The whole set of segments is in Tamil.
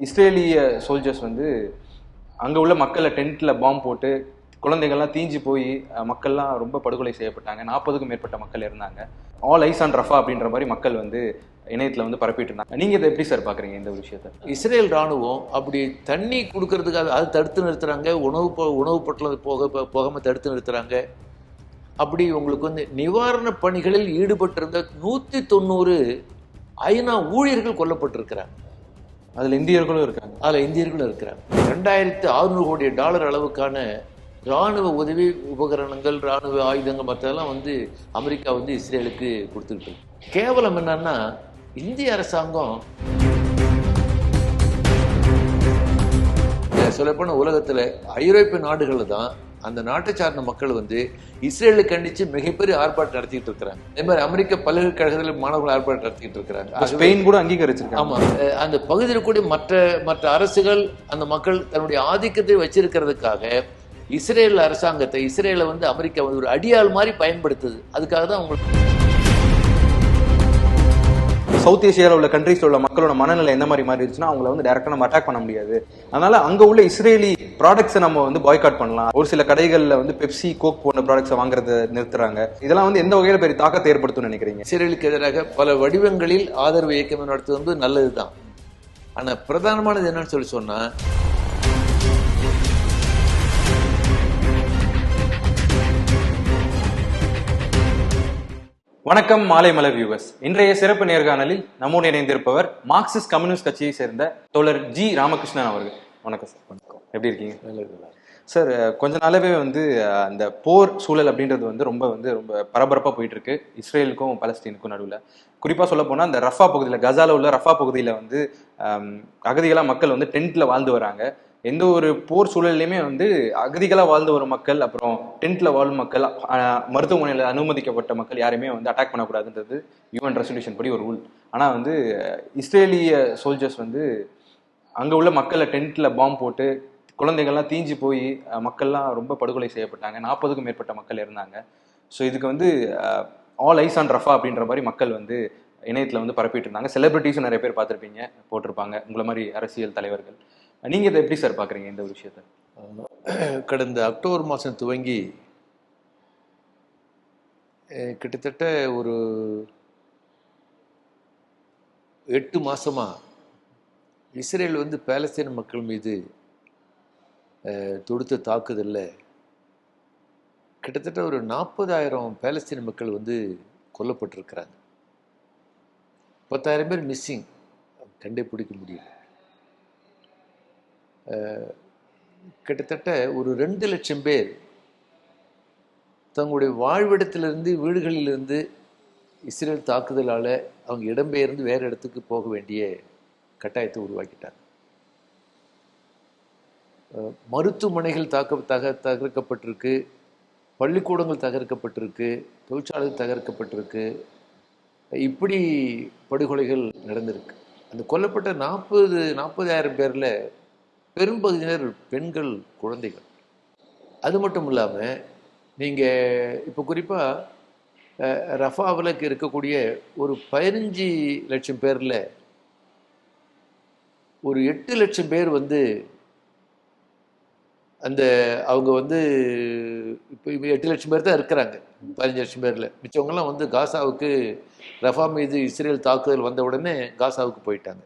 இஸ்ரேலிய சோல்ஜர்ஸ் வந்து அங்கே உள்ள மக்களை டென்ட்டில் பாம்பு போட்டு குழந்தைகள்லாம் தீஞ்சு போய் மக்கள்லாம் ரொம்ப படுகொலை செய்யப்பட்டாங்க. நாற்பதுக்கும் மேற்பட்ட மக்கள் இருந்தாங்க. ஆல் ஐஸ் ஆன் ரஃபா அப்படின்ற மாதிரி மக்கள் வந்து இணையத்தில் வந்து பரப்பிட்டு இருந்தாங்க. நீங்கள் இதை எப்படி சார் பார்க்குறீங்க இந்த விஷயத்த விஷயத்தை? இஸ்ரேல் ராணுவம் அப்படி தண்ணி கொடுக்கறதுக்காக அது தடுத்து நிறுத்துறாங்க. உணவு பொ- உணவு பொட்டலம் போக போகாமல் தடுத்து நிறுத்துறாங்க. அப்படி உங்களுக்கு வந்து நிவாரண பணிகளில் ஈடுபட்டிருந்த நூற்றி தொண்ணூறு ஐநா ஊழியர்கள் கொல்லப்பட்டிருக்கிறாங்க. அதில் இந்தியர்களும் இருக்காங்க. அதுல இந்தியர்களும் இருக்கிறாங்க. ரெண்டாயிரத்து அறுநூறு கோடி டாலர் அளவுக்கான ராணுவ உதவி உபகரணங்கள் ராணுவ ஆயுதங்கள் மற்றதெல்லாம் வந்து அமெரிக்கா வந்து இஸ்ரேலுக்கு கொடுத்துருக்கு கேவலம் என்னன்னா இந்திய அரசாங்கம் சொல்லப்போன உலகத்துல ஐரோப்பிய நாடுகளில் தான் அந்த நாட்டை சார்ந்த மக்கள் வந்து இஸ்ரேலை கண்டிச்சு மிகப்பெரிய ஆர்ப்பாட்டம் நடத்திட்டு இருக்கிறாங்க. அதே மாதிரி அமெரிக்க பல்கலைக்கழகத்தில் மாணவர்கள் ஆர்ப்பாட்டம் நடத்திட்டு இருக்கிறாங்க. ஸ்பெயின் கூட அங்கீகரிச்சிருக்காங்க. ஆமா அந்த பகுதியில் கூடிய மற்ற மற்ற அரசுகள் அந்த மக்கள் தன்னுடைய ஆதிக்கத்தை வச்சிருக்கிறதுக்காக இஸ்ரேல் அரசாங்கத்தை இஸ்ரேலை வந்து அமெரிக்கா வந்து ஒரு அடியாள் மாதிரி பயன்படுத்துது. அதுக்காக தான் உங்களுக்கு சவுத் ஏசியாவில் உள்ள கண்ட்ரீஸ்ல உள்ள மக்களோட மனநிலை என்ன மாதிரி மாறிடுச்சுன்னா அவங்கள வந்து டேரக்டாக நம்ம அட்டாக் பண்ண முடியாது. அதனால அங்க உள்ள இஸ்ரேலி ப்ராடக்ட்ஸை நம்ம வந்து பாய்காட் பண்ணலாம். ஒரு சில கடைகள்ல வந்து பெப்சி கோக் போன்ற ப்ராடக்ட்ஸை வாங்குறத நிறுத்துறாங்க. இதெல்லாம் வந்து எந்த வகையில பெரிய தாக்கத்தை ஏற்படுத்தும்னு நினைக்கிறீங்க? இஸ்ரேலுக்கு எதிராக பல வடிவங்களில் ஆதரவு இயக்கம் நடத்துவது வந்து நல்லதுதான். ஆனா பிரதானமானது என்னன்னு சொல்லி சொன்னா வணக்கம் மாலை மலர் வியூவர்ஸ் இன்றைய சிறப்பு நேர்காணலில் நம்மோடு இணைந்திருப்பவர் மார்க்சிஸ்ட் கம்யூனிஸ்ட் கட்சியை சேர்ந்த தோழர் ஜி ராமகிருஷ்ணன் அவர்கள். வணக்கம் சார். வணக்கம். எப்படி இருக்கீங்க? சார் கொஞ்ச நாளாவே வந்து அந்த போர் சூழல் அப்படின்றது வந்து ரொம்ப வந்து ரொம்ப பரபரப்பா போயிட்டு இருக்கு இஸ்ரேலுக்கும் பலஸ்தீனுக்கும் நடுவில். குறிப்பா சொல்ல போனா அந்த ரஃபா பகுதியில் கசால உள்ள ரஃபா பகுதியில வந்து அம், அகதிகளா மக்கள் வந்து டென்ட்ல வாழ்ந்து வராங்க. எந்த ஒரு போர் சூழல்லையுமே வந்து அகதிகளாக வாழ்ந்து வரும் மக்கள் அப்புறம் டென்ட்ல வாழும் மக்கள் மருத்துவமனையில் அனுமதிக்கப்பட்ட மக்கள் யாரையுமே வந்து அட்டாக் பண்ணக்கூடாதுன்றது யூஎன் ரெசல்யூஷன் படி ஒரு ரூல் ஆனால் வந்து இஸ்ரேலிய சோல்ஜர்ஸ் வந்து அங்கே உள்ள மக்களை டென்ட்ல பாம்பு போட்டு குழந்தைகள்லாம் தீஞ்சு போய் மக்கள்லாம் ரொம்ப படுகொலை செய்யப்பட்டாங்க. நாற்பதுக்கும் மேற்பட்ட மக்கள் இருந்தாங்க ஸோ இதுக்கு வந்து ஆல் ஐஸ் ஆன் ரஃபா அப்படின்ற மாதிரி மக்கள் வந்து இணையத்தில் வந்து பரப்பிட்டு இருந்தாங்க. செலிபிரிட்டிஸும் நிறைய பேர் பார்த்துருப்பீங்க போட்டிருப்பாங்க. உங்களை மாதிரி அரசியல் தலைவர்கள். நீங்கள் இதை எப்படி சார் பார்க்குறீங்க இந்த ஒரு விஷயத்த? கடந்த அக்டோபர் மாதம் துவங்கி கிட்டத்தட்ட ஒரு எட்டு மாதமாக இஸ்ரேல் வந்து பேலஸ்தீன மக்கள் மீது தொடுத்த தாக்குதல்ல கிட்டத்தட்ட ஒரு நாற்பதாயிரம் பேலஸ்தீன மக்கள் வந்து கொல்லப்பட்டிருக்கிறாங்க. பத்தாயிரம் பேர் மிஸ்ஸிங் கண்டே பிடிக்க முடியல. கிட்டத்தட்ட ஒரு ரெண்டு லட்சம் பேர் தங்களுடைய வாழ்விடத்திலிருந்து வீடுகளிலிருந்து இஸ்ரேல் தாக்குதலால் அவங்க இடம்பெயர்ந்து வேறு இடத்துக்கு போக வேண்டிய கட்டாயத்தை உருவாக்கிட்டாங்க. மருத்துவமனைகள் தாக்க தக தகர்க்கப்பட்டிருக்கு பள்ளிக்கூடங்கள் தகர்க்கப்பட்டிருக்கு தொழிற்சாலைகள் தகர்க்கப்பட்டிருக்கு. இப்படி படுகொலைகள் நடந்திருக்கு. அந்த கொல்லப்பட்ட நாற்பது நாற்பதாயிரம் பேரில் பெரும்பகுதியினர் பெண்கள் குழந்தைகள். அது மட்டும் இல்லாமல் நீங்கள் இப்போ குறிப்பாக ரஃபாவில் இருக்கக்கூடிய ஒரு பதினஞ்சு லட்சம் பேரில் ஒரு எட்டு லட்சம் பேர் வந்து அந்த அவங்க வந்து இப்போ இப்போ எட்டு லட்சம் பேர் தான் இருக்கிறாங்க. பதினஞ்சு லட்சம் பேரில். மிச்சவங்கெல்லாம் வந்து காசாவுக்கு ரஃபா மீது இஸ்ரேல் தாக்குதல் வந்த உடனே காசாவுக்கு போயிட்டாங்க.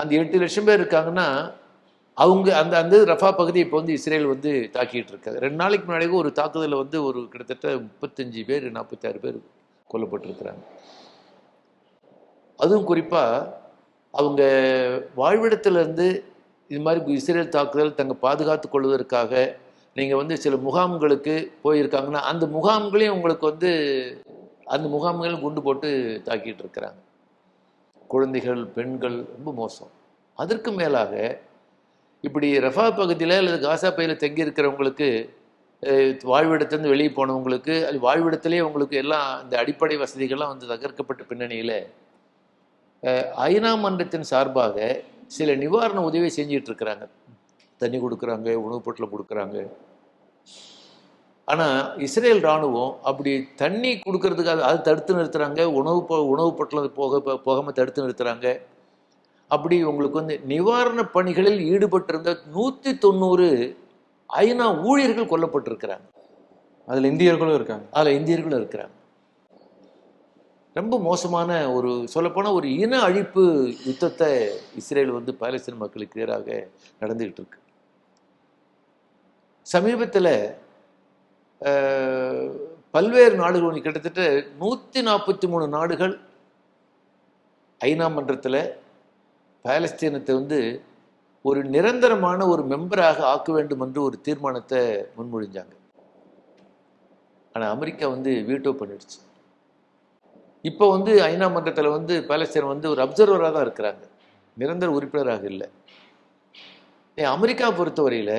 அந்த எட்டு லட்சம் பேர் இருக்காங்கன்னா அவங்க அந்த அந்த ரஃபா பகுதியை இப்போ வந்து இஸ்ரேல் வந்து தாக்கிட்டு இருக்காது ரெண்டு நாளைக்கு முன்னாடி ஒரு தாக்குதலில் வந்து ஒரு கிட்டத்தட்ட முப்பத்தஞ்சு பேர் நாற்பத்தாறு பேர் கொல்லப்பட்டிருக்கிறாங்க. அதுவும் குறிப்பாக அவங்க வாழ்விடத்திலேருந்து இது மாதிரி இஸ்ரேல் தாக்குதல் தங்க பாதுகாத்து கொள்வதற்காக நீங்கள் வந்து சில முகாம்களுக்கு போயிருக்காங்கன்னா அந்த முகாம்களையும் உங்களுக்கு வந்து அந்த முகாம்களையும் குண்டு போட்டு தாக்கிட்டு இருக்கிறாங்க. குழந்தைகள் பெண்கள் ரொம்ப மோசம். அதற்கு மேலாக இப்படி ரஃபா பகுதியில் அல்லது காசா பகுதியில் தங்கி இருக்கிறவங்களுக்கு அஹ், வெளியே போனவங்களுக்கு அது வாழ்விடத்திலே உங்களுக்கு எல்லாம் இந்த அடிப்படை வசதிகள்லாம் வந்து தகர்க்கப்பட்ட பின்னணியில் ஐநா மன்றத்தின் சார்பாக சில நிவாரண உதவி செஞ்சிகிட்ருக்குறாங்க தண்ணி கொடுக்குறாங்க உணவுப் பொட்டில் கொடுக்குறாங்க. ஆனால் இஸ்ரேல் ராணுவம் அப்படி தண்ணி கொடுக்கறதுக்காக அது தடுத்து நிறுத்துறாங்க உணவு பொ- உணவுப் பொருட்கள் போக போகாமல் தடுத்து நிறுத்துறாங்க. அப்படி உங்களுக்கு வந்து நிவாரண பணிகளில் ஈடுபட்டிருந்த நூற்றி தொண்ணூறு ஐநா ஊழியர்கள் கொல்லப்பட்டிருக்கிறாங்க. அதுல இந்தியர்களும் இருக்காங்க. அதில் இந்தியர்களும் இருக்கிறாங்க. ரொம்ப மோசமான ஒரு சொல்லப்போனால் ஒரு இன அழிப்பு யுத்தத்தை இஸ்ரேல் வந்து பாலஸ்தீன மக்களுக்கு எதிராக நடந்துகிட்டு இருக்கு. சமீபத்தில் பல்வேறு நாடுகள் கிட்டத்தட்ட நூற்றி நாற்பத்தி மூணு நாடுகள் ஐநா மன்றத்தில் பாலஸ்தீனத்தை வந்து ஒரு நிரந்தரமான ஒரு மெம்பராக ஆக்க வேண்டும் என்று ஒரு தீர்மானத்தை முன்மொழிஞ்சாங்க. ஆனால் அமெரிக்கா வந்து வீட்டோ பண்ணிடுச்சு. இப்போ வந்து ஐநா மன்றத்தில் வந்து பாலஸ்தீன் வந்து ஒரு அப்சர்வராக தான் இருக்கிறாங்க. நிரந்தர உறுப்பினராக இல்லை. ஏன் அமெரிக்கா பொறுத்தவரையில்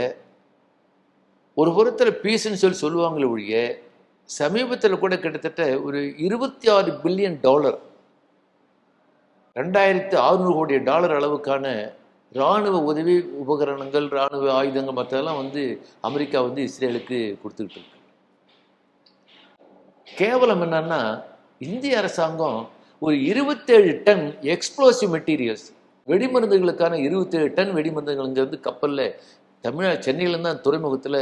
ஒரு புறத்தில் பீஸ்ன்னு சொல்லி சொல்லுவாங்களே ஒழிய சமீபத்தில் கூட கிட்டத்தட்ட ஒரு இருபத்தி ஆறு பில்லியன் டாலர் ரெண்டாயிரத்து ஆறுநூறு கோடி டாலர் அளவுக்கான இராணுவ உதவி உபகரணங்கள் இராணுவ ஆயுதங்கள் மற்றெல்லாம் வந்து அமெரிக்கா வந்து இஸ்ரேலுக்கு கொடுத்துக்கிட்டு இருக்கு. கேவலம் என்னன்னா இந்திய அரசாங்கம் ஒரு இருபத்தேழு டன் எக்ஸ்ப்ளோசிவ் மெட்டீரியல்ஸ் வெடிமருந்துகளுக்கான இருபத்தேழு டன் வெடிமருந்துகள் இங்கே வந்து கப்பலில் தமிழ சென்னையிலேருந்து தான் துறைமுகத்தில்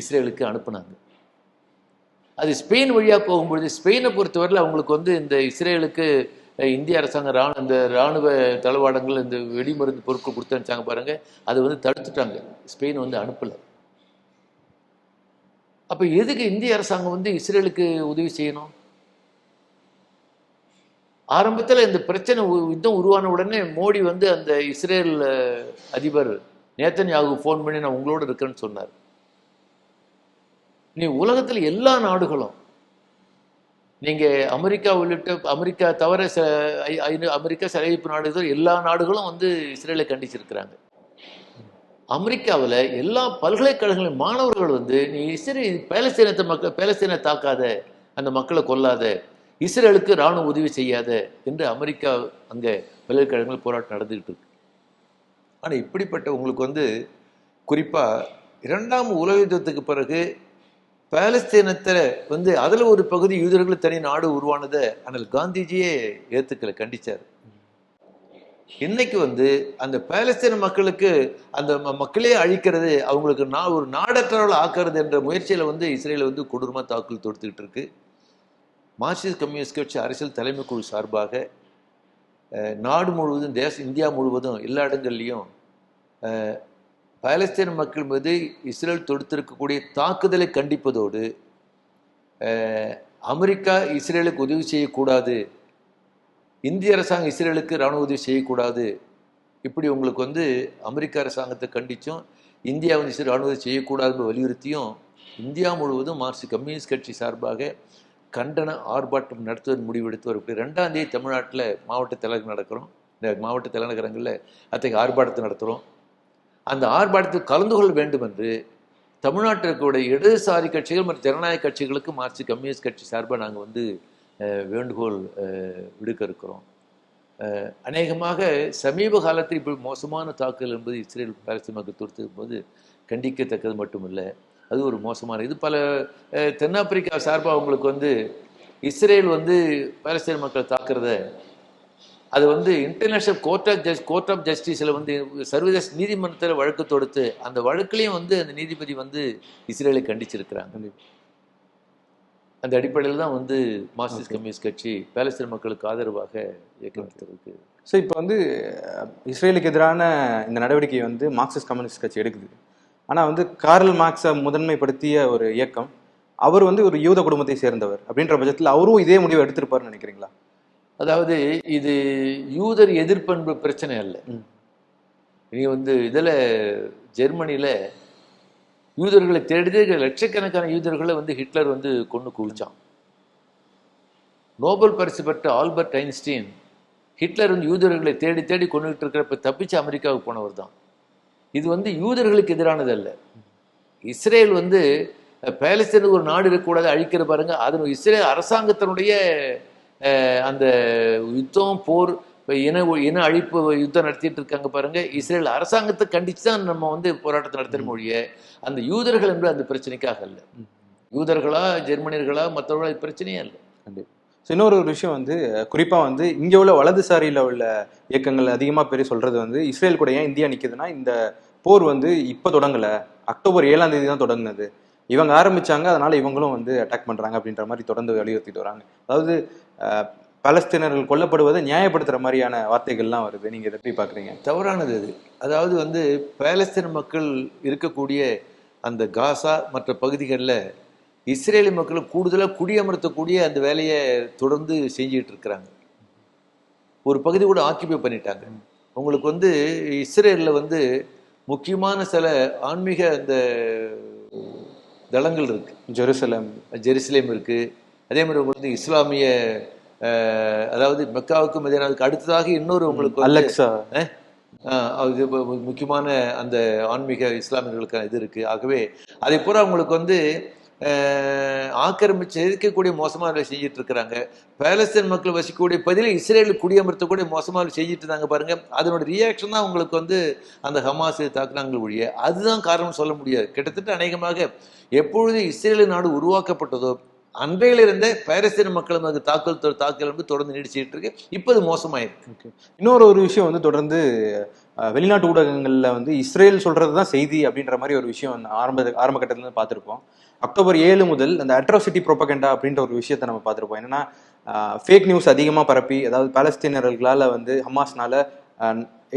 இஸ்ரேலுக்கு அனுப்புனாங்க. அது ஸ்பெயின் வழியாக போகும்பொழுது ஸ்பெயினை பொறுத்தவரையில் அவங்களுக்கு வந்து இந்த இஸ்ரேலுக்கு இந்திய அரசாங்கம் ராணு இந்த இராணுவ தளவாடங்கள் இந்த வெடிமருந்து பொருட்கள் கொடுத்து அனுப்பிச்சாங்க பாருங்கள் அதை வந்து தடுத்துட்டாங்க. ஸ்பெயின் வந்து அனுப்பலை. அப்போ எதுக்கு இந்திய அரசாங்கம் வந்து இஸ்ரேலுக்கு உதவி செய்யணும்? ஆரம்பத்தில் இந்த பிரச்சனை யுத்தம் உருவான உடனே மோடி வந்து அந்த இஸ்ரேல் அதிபர் நேத்தன் யாகு ஃபோன் பண்ணி நான் உங்களோட இருக்கேன்னு சொன்னார். நீ உலகத்தில் எல்லா நாடுகளும் நீங்கள் அமெரிக்கா உள்ளிட்ட அமெரிக்கா தவிர ச ஐ- அமெரிக்கா சிறைப்பு நாடுகள் எல்லா நாடுகளும் வந்து இஸ்ரேலை கண்டிச்சிருக்கிறாங்க. அமெரிக்காவில் எல்லா பல்கலைக்கழகங்களின் மாணவர்கள் வந்து நீ இஸ்ரேல் பேலஸ்தீனத்தை மக்கள் பேலஸ்தீனை தாக்காத அந்த மக்களை கொல்லாத இஸ்ரேலுக்கு ராணுவ உதவி செய்யாத என்று அமெரிக்கா அங்கே பல்கலைக்கழகங்கள் போராட்டம் நடந்துகிட்டு இருக்கு. ஆனால் இப்படிப்பட்ட உங்களுக்கு வந்து குறிப்பாக இரண்டாம் உலக யுத்தத்துக்கு பிறகு பாலஸ்தீனத்தில் வந்து அதில் ஒரு பகுதி யூதர்கள் தனி நாடு உருவானதை ஆனால் காந்திஜியே ஏற்றுக்கலை கண்டிச்சார். இன்னைக்கு வந்து அந்த பாலஸ்தீன மக்களுக்கு அந்த ம- மக்களே அழிக்கிறது அவங்களுக்கு நா ஒரு நாடற்றவர்கள் ஆக்கிறது என்ற முயற்சியில் வந்து இஸ்ரேல் வந்து கொடூரமாக தாக்குதல் தொடுத்துக்கிட்டு இருக்கு. மார்க்சிஸ்ட் கம்யூனிஸ்ட் கட்சி அரசியல் தலைமை குழு சார்பாக நாடு முழுவதும் தேசம் இந்தியா முழுவதும் எல்லா இடங்கள்லையும் பாலஸ்தீன மக்கள் மீது இஸ்ரேல் தொடுத்திருக்கக்கூடிய தாக்குதலை கண்டிப்பதோடு அமெரிக்கா இஸ்ரேலுக்கு உதவி செய்யக்கூடாது இந்திய அரசாங்கம் இஸ்ரேலுக்கு ராணுவ உதவி செய்யக்கூடாது இப்படி உங்களுக்கு வந்து அமெரிக்க அரசாங்கத்தை கண்டிச்சும் இந்தியா வந்து இஸ்ரேல் ராணுவ உதவி செய்யக்கூடாதுன்னு வலியுறுத்தியும் இந்தியா முழுவதும் மார்க்சிஸ்ட் கம்யூனிஸ்ட் கட்சி சார்பாக கண்டன ஆர்ப்பாட்டம் நடத்துவதன் முடிவெடுத்து வரக்கூடிய ரெண்டாம் தேதி தமிழ்நாட்டில் மாவட்ட தலைநகர் நடக்கிறோம். இந்த மாவட்ட தலைநகரங்களில் அத்தகைய ஆர்ப்பாட்டத்தை நடத்துகிறோம் அந்த ஆர்ப்பாட்டத்தில் கலந்து கொள்ள வேண்டும் என்று தமிழ்நாட்டில் இருக்கக்கூடிய இடதுசாரி கட்சிகள் மற்றும் ஜனநாயக கட்சிகளுக்கு மார்க்சிஸ்ட் கம்யூனிஸ்ட் கட்சி சார்பாக நாங்கள் வந்து வேண்டுகோள் விடுக்க இருக்கிறோம். அநேகமாக சமீப காலத்தில் இப்படி மோசமான தாக்குதல் என்பது இஸ்ரேல் பாலஸ்தீன மக்கள் தொடுத்திருக்கும் போது கண்டிக்கத்தக்கது மட்டுமில்லை. அது ஒரு மோசமான இது. பல தென்னாப்பிரிக்கா சார்பாக உங்களுக்கு வந்து இஸ்ரேல் வந்து பாலஸ்தீன மக்கள் தாக்குறத அது வந்து international court of just court of ஜஸ்டிஸில் வந்து சர்வதேச நீதிமன்றத்தில் வழக்கு தொடுத்து அந்த வழக்குலையும் வந்து அந்த நீதிபதி வந்து இஸ்ரேலை கண்டிச்சிருக்கிறாங்க. அந்த அடிப்படையில் தான் வந்து மார்க்சிஸ்ட் கம்யூனிஸ்ட் கட்சி பாலஸ்தீன மக்களுக்கு ஆதரவாக இயக்கம் நடத்திருக்கு ஸோ இப்போ வந்து இஸ்ரேலுக்கு எதிரான இந்த நடவடிக்கையை வந்து மார்க்சிஸ்ட் கம்யூனிஸ்ட் கட்சி எடுக்குது. ஆனால் வந்து கார்ல் மார்க்ஸை முதன்மைப்படுத்திய ஒரு இயக்கம் அவர் வந்து ஒரு யூத குடும்பத்தை சேர்ந்தவர் அப்படின்ற பட்சத்தில் அவரும் இதே முடிவை எடுத்திருப்பாருன்னு நினைக்கிறீங்களா? அதாவது இது யூதர் எதிர்ப்பண்பு பிரச்சனை அல்ல. நீ வந்து இதில் ஜெர்மனியில் யூதர்களை தேடிதே லட்சக்கணக்கான யூதர்களை வந்து ஹிட்லர் வந்து கொண்டு குவிச்சான். நோபல் பரிசு பெற்ற ஆல்பர்ட் ஐன்ஸ்டீன் ஹிட்லர் வந்து யூதர்களை தேடி தேடி கொண்டுகிட்டு இருக்கிறப்ப தப்பிச்சு அமெரிக்காவுக்கு போனவர் தான். இது வந்து யூதர்களுக்கு எதிரானது அல்ல. இஸ்ரேல் வந்து பாலஸ்தீனுக்கு ஒரு நாடு இருக்கக்கூடாது அழிக்கிற பாருங்க. அது இஸ்ரேல் அரசாங்கத்தினுடைய அந்த யுத்தம் போர் இன இன அழிப்பு யுத்தம் நடத்திட்டு இருக்காங்க பாருங்க. இஸ்ரேல் அரசாங்கத்தை கண்டிச்சு தான் நம்ம வந்து போராட்டத்தை நடத்துகிற மொழிய. அந்த யூதர்கள் என்று அந்த பிரச்சனைக்காக அல்ல. யூதர்களா ஜெர்மனியர்களா மற்றவர்களா இது பிரச்சனையே அல்ல. கண்டிப்பா. இன்னொரு ஒரு விஷயம் வந்து குறிப்பாக வந்து இங்கே உள்ள வலதுசாரியில் உள்ள இயக்கங்கள் அதிகமாக பேர் சொல்கிறது வந்து இஸ்ரேல் கூட ஏன் இந்தியா நிற்குதுன்னா இந்த போர் வந்து இப்போ தொடங்கலை. அக்டோபர் ஏழாம் தேதி தான் தொடங்குனது. இவங்க ஆரம்பிச்சாங்க அதனால இவங்களும் வந்து அட்டாக் பண்ணுறாங்க அப்படின்ற மாதிரி தொடர்ந்து வலியுறுத்திட்டு வராங்க. அதாவது பலஸ்தீனர்கள் கொல்லப்படுவதை நியாயப்படுத்துகிற மாதிரியான வார்த்தைகள்லாம் வருது. நீங்கள் இதை எப்படி பார்க்குறீங்க தவறானது அது அதாவது வந்து பாலஸ்தீன மக்கள் இருக்கக்கூடிய அந்த காசா மற்ற பகுதிகளில் இஸ்ரேலி மக்கள் கூடுதலாக குடியமர்த்தக்கூடிய அந்த வேலையை தொடர்ந்து செஞ்சுட்டு இருக்கிறாங்க. ஒரு பகுதி கூட ஆக்கிபை பண்ணிட்டாங்க. உங்களுக்கு வந்து இஸ்ரேலில் வந்து முக்கியமான சில ஆன்மீக அந்த தளங்கள் இருக்கு. ஜெருசலம். ஜெருசலேம் இருக்கு. அதே மாதிரி உங்களுக்கு வந்து இஸ்லாமிய அதாவது மெக்காவுக்கு மதியானாவுக்கு அடுத்ததாக இன்னொரு உங்களுக்கு ஆஹ் அது முக்கியமான அந்த ஆன்மீக இஸ்லாமியர்களுக்கான இது இருக்கு. ஆகவே அதை பூரா அவங்களுக்கு வந்து ஆக்கிரமிச்சு இருக்கக்கூடிய மோசமான வேலை செஞ்சுட்டு இருக்கிறாங்க பேலஸ்தீன் மக்கள் வசிக்கக்கூடிய பதிலில் இஸ்ரேல் குடியமர்த்தக்கூடிய மோசமான வேலை செஞ்சுட்டு இருந்தாங்க பாருங்க. அதனோட ரியாக்ஷன் தான் உங்களுக்கு வந்து அந்த ஹமாஸ் தாக்குனாங்க ஒழிய. அதுதான் காரணம் சொல்ல முடியாது. கிட்டத்தட்ட அநேகமாக எப்பொழுது இஸ்ரேல் நாடு உருவாக்கப்பட்டதோ அன்றையிலிருந்தே பாலஸ்தீன மக்கள் மீது தாக்கல் தொ- தாக்கல் வந்து தொடர்ந்து நீடிச்சுட்டு இருக்கு இப்போ அது மோசமாயிருக்கு. இன்னொரு ஒரு விஷயம் வந்து தொடர்ந்து வெளிநாட்டு ஊடகங்களில் வந்து இஸ்ரேல் சொல்றது தான் செய்தி அப்படின்ற மாதிரி ஒரு விஷயம் வந்து ஆரம்ப ஆரம்ப கட்டத்துல பார்த்துருப்போம். அக்டோபர் ஏழு முதல் அந்த அட்ராசிட்டி ப்ரோபகண்டா அப்படின்ற ஒரு விஷயத்தை நம்ம பார்த்துருப்போம். என்னன்னா ஃபேக் நியூஸ் அதிகமாக பரப்பி அதாவது பாலஸ்தீனர்களால் வந்து ஹமாஸ்னால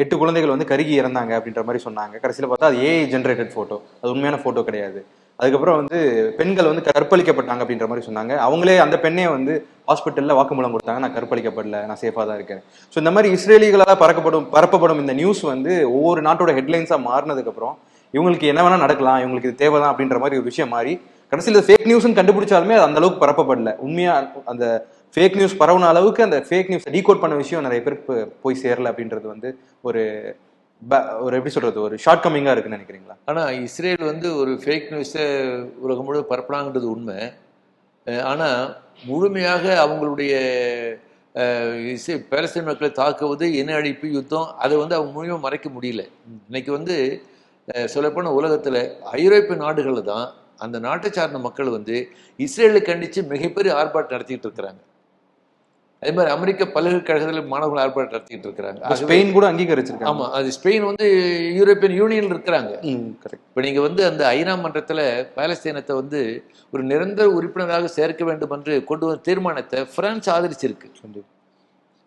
எட்டு குழந்தைகள் வந்து கருகி இறந்தாங்க அப்படின்ற மாதிரி சொன்னாங்க. கடைசியில் பார்த்தா அது ஏஐ ஜென்ரேட்டட் ஃபோட்டோ அது உண்மையான ஃபோட்டோ கிடையாது. அதுக்கப்புறம் வந்து பெண்கள் வந்து கற்பழிக்கப்பட்டாங்க அப்படின்ற மாதிரி சொன்னாங்க. அவங்களே அந்த பெண்ணே வந்து ஹாஸ்பிட்டலில் வாக்குமூலம் கொடுத்தாங்க. நான் கற்பழிக்கப்படல நான் சேஃபாக தான் இருக்கேன். ஸோ இந்த மாதிரி இஸ்ரேலிகளால் பறக்கப்படும் பரப்பப்படும் இந்த நியூஸ் வந்து ஒவ்வொரு நாட்டோட ஹெட்லைன்ஸாக மாறினதுக்கப்புறம் இவங்களுக்கு என்ன வேணால் நடக்கலாம் இவங்களுக்கு இது தேவைதான் அப்படின்ற மாதிரி ஒரு விஷயம் மாறி கடைசியில் ஃபேக் நியூஸ்னு கண்டுபிடிச்சாலுமே அது அந்த அளவுக்கு பரப்பப்படல. உண்மையா அந்த ஃபேக் நியூஸ் பரவுன அளவுக்கு அந்த ஃபேக் நியூஸ் டீகோட் பண்ண விஷயம் நிறைய பேருக்கு போய் சேரல அப்படின்றது வந்து ஒரு ப- ஒரு எப்படி சொல்றது? ஒரு ஷார்ட் கம்மிங்காக இருக்குன்னு நினைக்கிறீங்களா? ஆனால் இஸ்ரேல் வந்து ஒரு ஃபேக் நியூஸை உலகம் முழுவதும் பரப்பலாங்கிறது உண்மை. ஆனால் முழுமையாக அவங்களுடைய இசை பேரசை மக்களை தாக்குவது இன அழிப்பு யுத்தம் அதை வந்து அவங்க முழுமையாக மறைக்க முடியல. இன்னைக்கு வந்து சொல்லப்போன உலகத்தில் ஐரோப்பிய நாடுகளில் தான் அந்த நாட்டை சார்ந்த மக்கள் வந்து இஸ்ரேலை கண்டித்து மிகப்பெரிய ஆர்ப்பாட்டம் நடத்திட்டு இருக்கிறாங்க. அதே மாதிரி அமெரிக்க பல்கலைக்கழகத்தில் மாணவர்கள் ஆர்ப்பாட்டம் நடத்திட்டு இருக்கிறாங்க. ஸ்பெயின் கூட அங்கீகரிச்சிருக்காங்க. ஆமா அது ஸ்பெயின் வந்து யூரோப்பியன் யூனியன்ல இருக்கிறாங்க. இப்போ நீங்கள் வந்து அந்த ஐநா மன்றத்தில் பாலஸ்தீனத்தை வந்து ஒரு நிரந்தர உறுப்பினராக சேர்க்க வேண்டும் என்று கொண்டு வந்த தீர்மானத்தை பிரான்ஸ் ஆதரிச்சிருக்கு.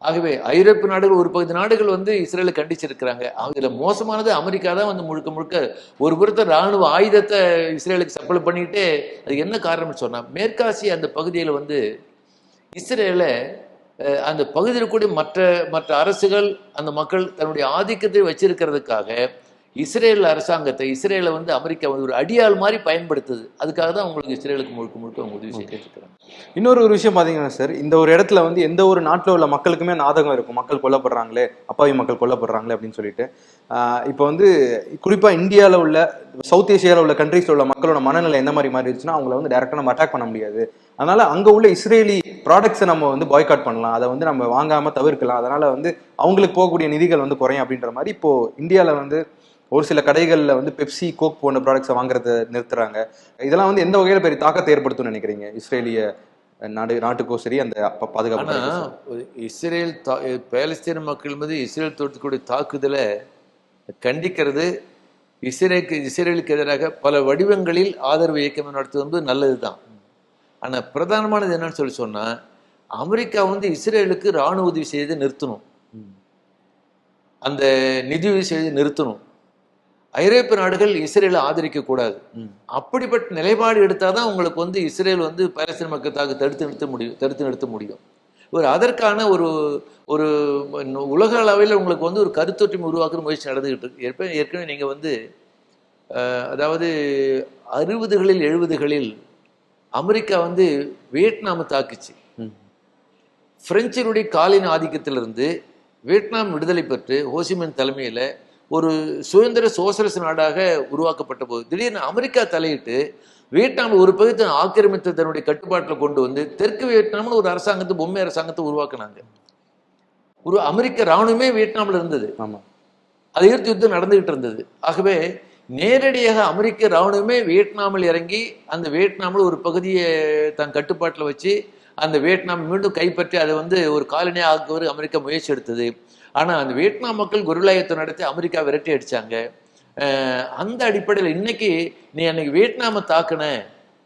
ஆகவே ஐரோப்பிய நாடுகள் ஒரு பகுதி நாடுகள் வந்து இஸ்ரேலை கண்டிச்சிருக்கிறாங்க. அதில் மோசமானது அமெரிக்கா தான் வந்து முழுக்க முழுக்க ஒரு புறத்த ராணுவ ஆயுதத்தை இஸ்ரேலுக்கு சப்ளை பண்ணிட்டு அது என்ன காரணம்னு சொன்னால் மேற்காசிய அந்த பகுதியில் வந்து இஸ்ரேலை அந்த பகுதியில் கூடிய மற்ற மற்ற அரசுகள் அந்த மக்கள் தன்னுடைய ஆதிக்கத்தை வச்சிருக்கிறதுக்காக இஸ்ரேல் அரசாங்கத்தை இஸ்ரேலை வந்து அமெரிக்கா வந்து ஒரு அடியாள் மாதிரி பயன்படுத்துது. அதுக்காக தான் உங்களுக்கு இஸ்ரேலுக்கு முழுக்க முழுக்க அவங்க உதவி செஞ்சுட்டு இருக்கிறாங்க இன்னொரு ஒரு விஷயம் பாத்தீங்கன்னா சார் இந்த ஒரு இடத்துல வந்து எந்த ஒரு நாட்டில் உள்ள மக்களுக்குமே நாதகம் இருக்கும். மக்கள் கொல்லப்படுறாங்களே அப்பாவி மக்கள் கொல்லப்படுறாங்களே அப்படின்னு சொல்லிட்டு. இப்போ வந்து குறிப்பா இந்தியாவில் உள்ள சவுத் ஏசியாவில் உள்ள கண்ட்ரீஸ்ல உள்ள மக்களோட மனநிலை எந்த மாதிரி மாறிடுச்சுன்னா அவங்கள வந்து டேரக்டா நம்ம அட்டாக் பண்ண முடியாது. அதனால அங்க உள்ள இஸ்ரேலி ப்ராடக்ட்ஸை நம்ம வந்து பாய்காட் பண்ணலாம். அதை வந்து நம்ம வாங்காம தவிர்க்கலாம். அதனால வந்து அவங்களுக்கு போகக்கூடிய நிதிகள் வந்து குறையும் அப்படின்ற மாதிரி இப்போ இந்தியால வந்து ஒரு சில கடைகள்ல வந்து பெப்சி கோக் போன்ற ப்ராடக்ட்ஸை வாங்குறத நிறுத்துறாங்க. இதெல்லாம் வந்து எந்த வகையில பெரிய தாக்கத்தை ஏற்படுத்தும்னு நினைக்கிறீங்க? இஸ்ரேலிய நாடு நாட்டுக்கோ சரி அந்த பாதுகாப்பு. இஸ்ரேல் பாலஸ்தீன மக்கள் மீது இஸ்ரேல் தொடுக்கக்கூடிய தாக்குதலை கண்டிக்கிறது இஸ்ரேலுக்கு இஸ்ரேலுக்கு எதிராக பல வடிவங்களில் ஆதரவு இயக்கம் நடத்துவது வந்து நல்லதுதான். ஆனா பிரதானமானது என்னன்னு சொல்லி சொன்னா அமெரிக்கா வந்து இஸ்ரேலுக்கு ராணுவ உதவி செய்து நிறுத்தணும். அந்த நிதி உதவி செய்து நிறுத்தணும். ஐரோப்பிய நாடுகள் இஸ்ரேலை ஆதரிக்க கூடாது. அப்படிப்பட்ட நிலைப்பாடு எடுத்தாதான் உங்களுக்கு வந்து இஸ்ரேல் வந்து பாலஸ்தீன மக்களுக்காக தடுத்து நிறுத்த முடியும் தடுத்து நிறுத்த முடியும் ஒரு அதற்கான ஒரு ஒரு உலக அளவில் உங்களுக்கு வந்து ஒரு கருத்தொற்றுமை உருவாக்குற முயற்சி நடந்துகிட்டு இருக்கு ஏற்கனவே ஏற்கனவே நீங்கள் வந்து அதாவது அறுபதுகளில் எழுபதுகளில் அமெரிக்கா வந்து வியட்நாமை தாக்குச்சு. பிரெஞ்சினுடைய காலின் ஆதிக்கத்திலிருந்து வியட்நாம் விடுதலை பெற்று ஹோசிமின் தலைமையில் ஒரு சுதந்திர சோசலிச நாடாக உருவாக்கப்பட்ட போது திடீர்னு அமெரிக்கா தலையிட்டு வியட்நாம் ஒரு பகுதி ஆக்கிரமித்து தன்னுடைய கட்டுப்பாட்டில் கொண்டு வந்து தெற்கு வியட்நாம்னு ஒரு அரசாங்கத்தை பொம்மை அரசாங்கத்தை உருவாக்குனாங்க. ஒரு அமெரிக்க ராணுவமே வியட்நாம்ல இருந்தது. ஆமா. அது எதிர்த்து யுத்தம் நடந்துகிட்டு இருந்தது. ஆகவே நேரடியாக அமெரிக்க ராணுவமே வியட்நாமில் இறங்கி அந்த வியட்நாமில் ஒரு பகுதியை தன் கட்டுப்பாட்டில் வச்சு அந்த வியட்நாம் மீண்டும் கைப்பற்றி அதை வந்து ஒரு காலனியாக ஆக்குவது அமெரிக்கா முயற்சி எடுத்தது. ஆனால் அந்த வியட்நாம் மக்கள் குருலா யுத்தம் நடத்தி அமெரிக்கா விரட்டி அடிச்சாங்க. அஹ் அந்த அடிப்படையில் இன்னைக்கு நீ அன்னைக்கு வியட்நாமை தாக்குன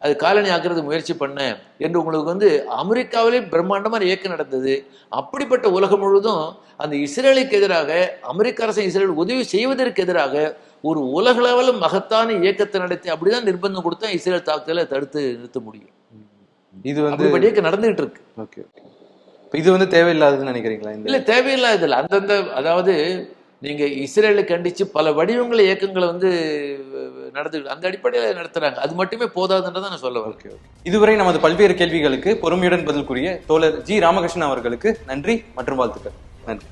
அது காலனி ஆக்குறது முயற்சி பண்ண என்று உங்களுக்கு வந்து அமெரிக்காவிலே பிரம்மாண்டமான இயக்கம் நடந்தது. அப்படிப்பட்ட உலகம் முழுவதும் அந்த இஸ்ரேலுக்கு எதிராக அமெரிக்க அரசு இஸ்ரேல் உதவி செய்வதற்கு எதிராக ஒரு உலகளவில் மகத்தான இயக்கத்தை நடத்தி அப்படிதான் நிர்பந்தம் கொடுத்தா இஸ்ரேல் தாக்குதலை தடுத்து நிறுத்த முடியும். இது வந்து இயக்கம் நடந்துகிட்டு இருக்கு. ஓகே. இது வந்து தேவையில்லாததுன்னு நினைக்கிறீங்களா இல்ல தேவையில்லாத இல்லை அந்தந்த அதாவது நீங்க இஸ்ரேலை கண்டிச்சு பல வடிவங்கள இயக்கங்களை வந்து நடந்து அந்த அடிப்படையில் நடத்துறாங்க. அது மட்டுமே போதாதுன்றதை நான் சொல்ல ஓகே இதுவரை நமது பல்வேறு கேள்விகளுக்கு பொறுமையுடன் பதில் கூறிய தோழர் ஜி ராமகிருஷ்ணன் அவர்களுக்கு நன்றி மற்றும் வாழ்த்துக்கள். நன்றி.